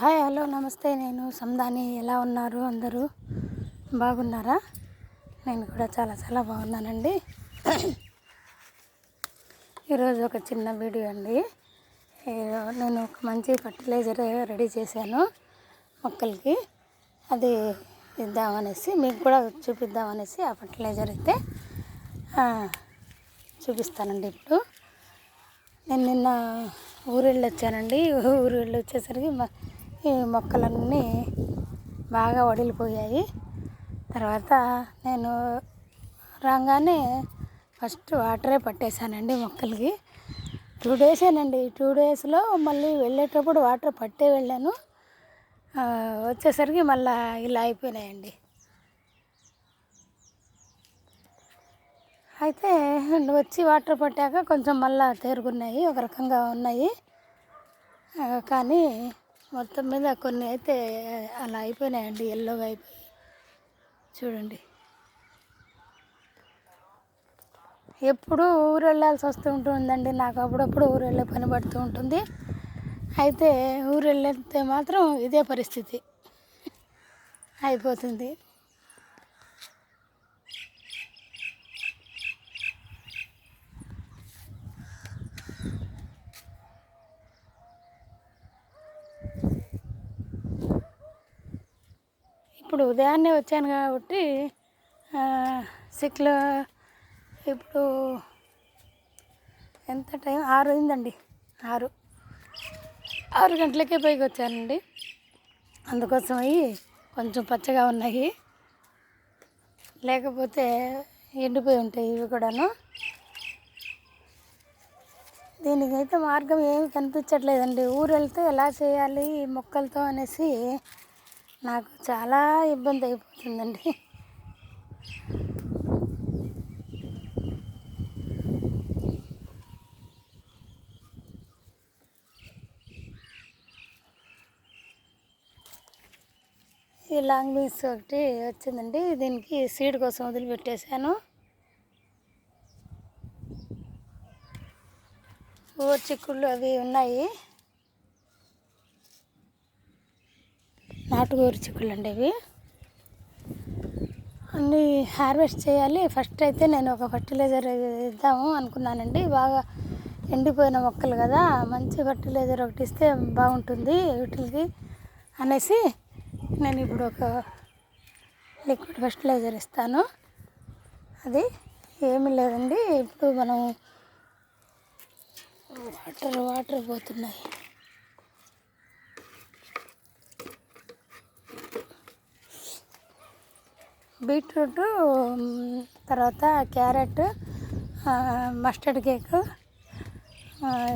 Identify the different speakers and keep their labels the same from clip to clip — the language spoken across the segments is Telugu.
Speaker 1: హాయ్ హలో నమస్తే. నేను సందాని ఎలా ఉన్నారు అందరూ? బాగున్నారా? నేను కూడా చాలా చాలా బాగున్నానండి. ఈరోజు ఒక చిన్న వీడియో అండి. నేను ఒక మంచి ఫర్టిలైజర్ రెడీ చేశాను మొక్కలకి. అది ఇద్దామనేసి మీకు కూడా చూపిద్దామనేసి ఆ ఫర్టిలైజర్ అయితే చూపిస్తానండి ఇప్పుడు. నేను నిన్న ఊరు వెళ్ళి వచ్చానండి ఊరు వెళ్ళి వచ్చేసరికి మా ఈ మొక్కలన్నీ బాగా వడిలిపోయాయి. తర్వాత నేను రాగానే ఫస్ట్ వాటరే పట్టేశానండి మొక్కలకి. టూ డేసేనండి టూ డేస్లో మళ్ళీ వెళ్ళేటప్పుడు వాటర్ పట్టే వెళ్ళాను. వచ్చేసరికి మళ్ళీ ఇలా అయిపోయినాయండి. అయితే వచ్చి వాటర్ పట్టాక కొంచెం మళ్ళా తేరుకున్నాయి ఒక రకంగా ఉన్నాయి. కానీ మొత్తం మీద కొన్ని అయితే అలా అయిపోయినాయండి ఎల్లోగా అయిపోయి. చూడండి. ఎప్పుడు ఊరు వెళ్ళాల్సి వస్తూ ఉంటుందండి నాకు అప్పుడప్పుడు ఊరు వెళ్ళే పని పడుతూ ఉంటుంది. అయితే ఊరు వెళ్ళితే మాత్రం ఇదే పరిస్థితి. అయిపోతుంది. ఇప్పుడు ఉదయాన్నే వచ్చాను కాబట్టి సిక్లో ఇప్పుడు ఎంత టైం? ఆరు అయిందండి. ఆరు. ఆరు గంటలకే పైకి వచ్చానండి. అందుకోసం అవి కొంచెం పచ్చగా ఉన్నాయి. లేకపోతే ఎండిపోయి ఉంటాయి ఇవి కూడాను. దీనికైతే మార్గం ఏమి కనిపించట్లేదండి. ఊరు వెళ్తే ఎలా చేయాలి? మొక్కలతో అనేసి నాకు చాలా ఇబ్బంది అయిపోతుందండి. ఈ లాంగ్ బీన్స్ ఒకటి వచ్చిందండి. దీనికి సీడ్ కోసం వదిలిపెట్టేశాను. ఊరు చిక్కుళ్ళు అవి ఉన్నాయి. నాటుగూరు చిక్కులు అండి ఇవి. అన్నీ హార్వెస్ట్ చేయాలి. ఫస్ట్ అయితే నేను ఒక ఫర్టిలైజర్ ఇద్దాము అనుకున్నానండి. బాగా ఎండిపోయిన మొక్కలు కదా మంచి ఫర్టిలైజర్ ఒకటి ఇస్తే బాగుంటుంది వీటికి అనేసి నేను ఇప్పుడు ఒక లిక్విడ్ ఫర్టిలైజర్ ఇస్తాను. అది ఏమీ లేదండి. ఇప్పుడు మనం వాటర్ వాటర్ పోతున్నాయి. బీట్రూట్ తర్వాత క్యారెట్ మస్టర్డ్ కేక్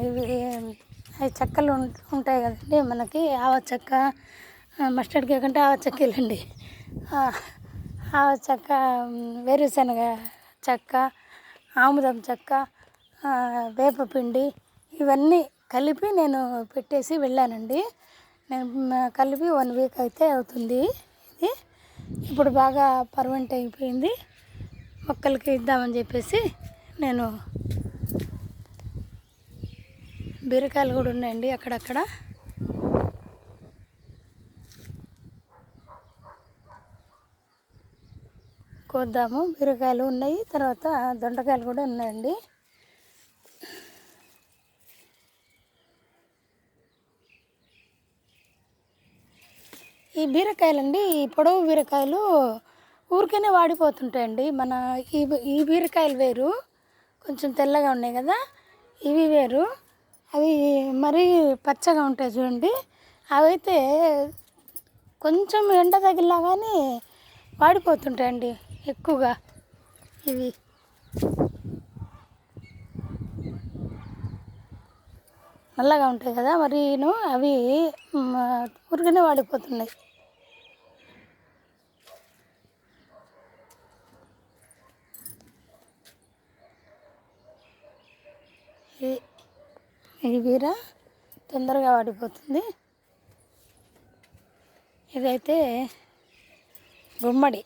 Speaker 1: ఇవి అవి చెక్కలు ఉంటాయి కదండి మనకి ఆవ చెక్క మస్టర్డ్ కేక్ అంటే ఆవ చెక్కలండి. ఆవ చెక్క వేరుశనగ చెక్క ఆముదం చెక్క వేపపిండి ఇవన్నీ కలిపి నేను పెట్టేసి వెళ్ళానండి. నేను కలిపి వన్ వీక్ అయితే అవుతుంది ఇది. ఇప్పుడు బాగా పర్వంట అయిపోయింది. మొక్కలకి ఇద్దామని చెప్పేసి నేను బీరకాయలు కూడా ఉన్నాయండి అక్కడక్కడ. కోద్దాము. బీరకాయలు ఉన్నాయి తర్వాత దొండకాయలు కూడా ఉన్నాయండి. బీరకాయలండి ఈ పొడవు బీరకాయలు ఊరికనే వాడిపోతుంటాయండి. మన ఈ ఈ బీరకాయలు వేరు కొంచెం తెల్లగా ఉన్నాయి కదా ఇవి వేరు. అవి మరీ పచ్చగా ఉంటాయి చూడండి. అవైతే కొంచెం ఎండ తగిలినా కానీ వాడిపోతుంటాయండి ఎక్కువగా ఇవి. నల్లగా ఉంటాయి కదా మరీను అవి ఊరికనే వాడిపోతున్నాయి ఇది ఈ బీర తొందరగా వాడిపోతుంది. ఇదైతే గుమ్మడి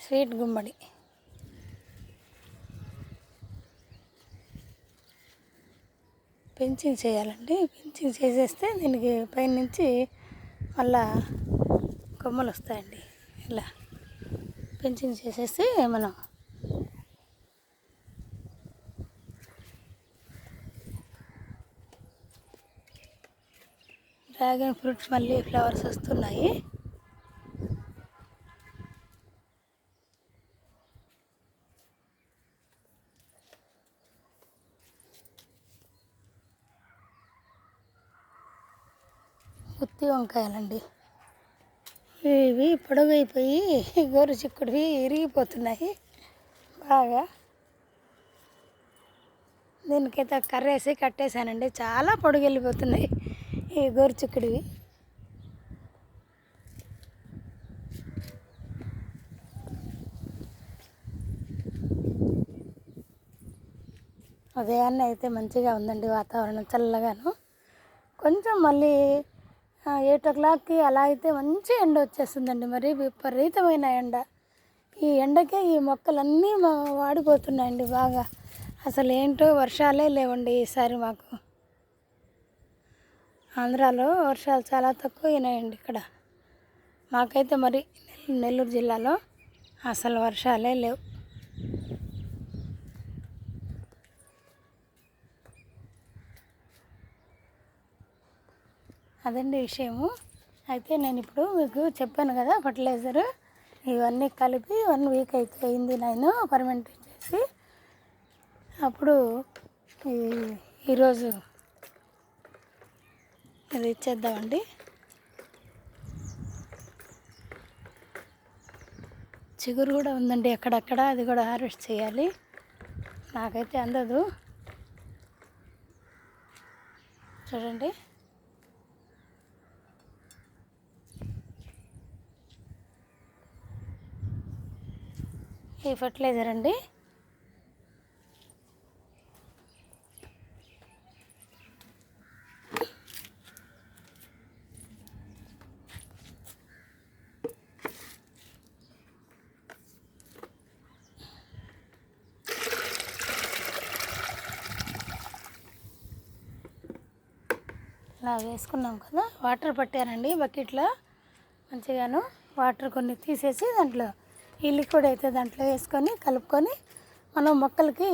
Speaker 1: స్వీట్ గుమ్మడి. పెంచింగ్ చేయాలండి. పెంచింగ్ చేసేస్తే దీనికి పైనుంచి మళ్ళా కొమ్మలు వస్తాయండి. ఇలా పెంచింగ్ చేసేసి మనం డ్రాగన్ ఫ్రూట్స్ మళ్ళీ ఫ్లవర్స్ వస్తున్నాయి. గుత్తి వంకాయలండి. ఇవి పొడవైపోయి గోరు చిక్కుడివి ఇరిగిపోతున్నాయి బాగా. దీనికైతే కర్రేసి కట్టేశానండి. చాలా పొడుగు వెళ్ళిపోతున్నాయి. గోరు చిక్కుడివి? ఉదయాన్నే అయితే మంచిగా ఉందండి వాతావరణం చల్లగాను. కొంచెం మళ్ళీ ఎయిట్ ఓ క్లాక్కి అలా అయితే మంచి ఎండ వచ్చేస్తుందండి. మరి విపరీతమైన ఎండ. ఈ ఎండకే ఈ మొక్కలన్నీ మా వాడిపోతున్నాయండి బాగా. అసలు ఏంటో వర్షాలే లేవండి ఈసారి మాకు. ఆంధ్రాలో వర్షాలు చాలా తక్కువ అయినాయండి ఇక్కడ. మాకైతే మరి నెల్లూరు జిల్లాలో అసలు వర్షాలే లేవు. అదండి విషయము. అయితే నేను ఇప్పుడు మీకు చెప్పాను కదా ఫర్టిలైజర్. ఇవన్నీ కలిపి వన్ వీక్ అయితే అయింది నేను పర్మెంట్ చేసి. అప్పుడు ఈ- ఈరోజు అది ఇచ్చేద్దామండి. చిగురు కూడా ఉందండి అక్కడక్కడ అది కూడా హార్వెస్ట్ చేయాలి. నాకైతే అందదు. చూడండి. ఈ ఫర్టిలైజర్ అండి. ఇలా వేసుకున్నాం కదా వాటర్ పట్టానండి బకెట్లో. మంచిగాను వాటర్ కొన్ని తీసేసి దాంట్లో ఈ లిక్విడ్ అయితే దాంట్లో వేసుకొని కలుపుకొని మనం మొక్కలకి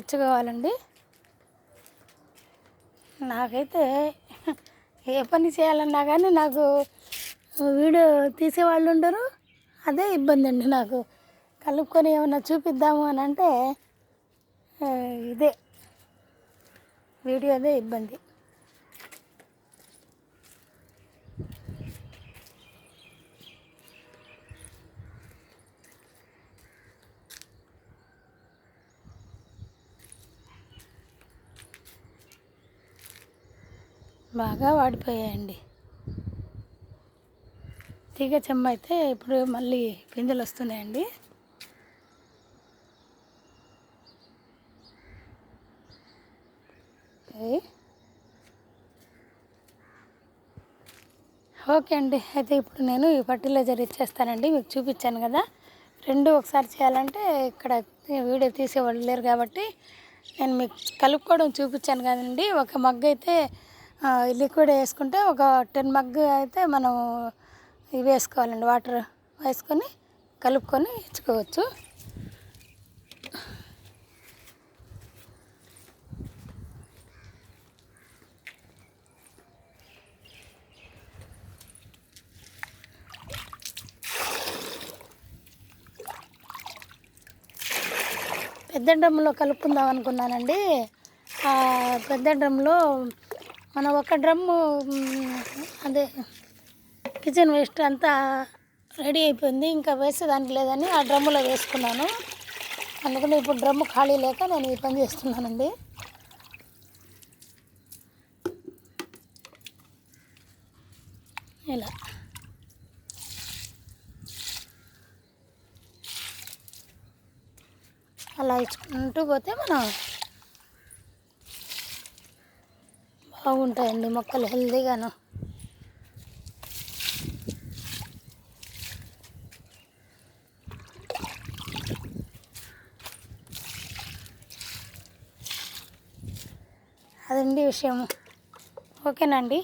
Speaker 1: ఇచ్చుకోవాలండి. నాకైతే ఏ పని చేయాలన్నా కానీ నాకు వీడియో తీసేవాళ్ళు ఉండరు. అదే ఇబ్బంది అండి నాకు. కలుపుకొని ఏమన్నా చూపిద్దాము అని అంటే ఇదే. ఇదే వీడియోదే ఇబ్బంది. బాగా వాడిపోయాయండి. తీగ చెమ్మ అయితే ఇప్పుడు మళ్ళీ పిందెలు వస్తున్నాయండి. ఓకే. అండి. అయితే ఇప్పుడు నేను ఈ ఫర్టిలైజర్ ఇచ్చేస్తానండి. మీకు చూపించాను కదా. రెండు ఒకసారి చేయాలంటే ఇక్కడ వీడియో తీసేవాళ్ళు లేరు కాబట్టి నేను మీకు కలుపుకోవడం చూపించాను కదండి. ఒక మగ్గైతే లిక్విడ్ వేసుకుంటే ఒక టెన్ మగ్ అయితే మనం ఇవి వేసుకోవాలండి వాటర్ వేసుకొని కలుపుకొని ఇచ్చుకోవచ్చు. పెద్ద డ్రమ్లో కలుపుకుందాం అనుకున్నానండి. పెద్ద డ్రమ్లో మనం ఒక డ్రమ్ము అదే కిచెన్ వేస్ట్ అంతా రెడీ అయిపోయింది. ఇంకా వేసేదానికి లేదని ఆ డ్రమ్ములో వేసుకున్నాను. అందుకని ఇప్పుడు డ్రమ్ము ఖాళీ లేక నేను ఈ పని చేస్తున్నానండి. ఇలా. అలా ఇచ్చుకుంటూ పోతే మనం బాగుంటాయండి మొక్కలు హెల్దీగాను. అదండి విషయం. ఓకేనండి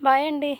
Speaker 1: బాయ్ అండి.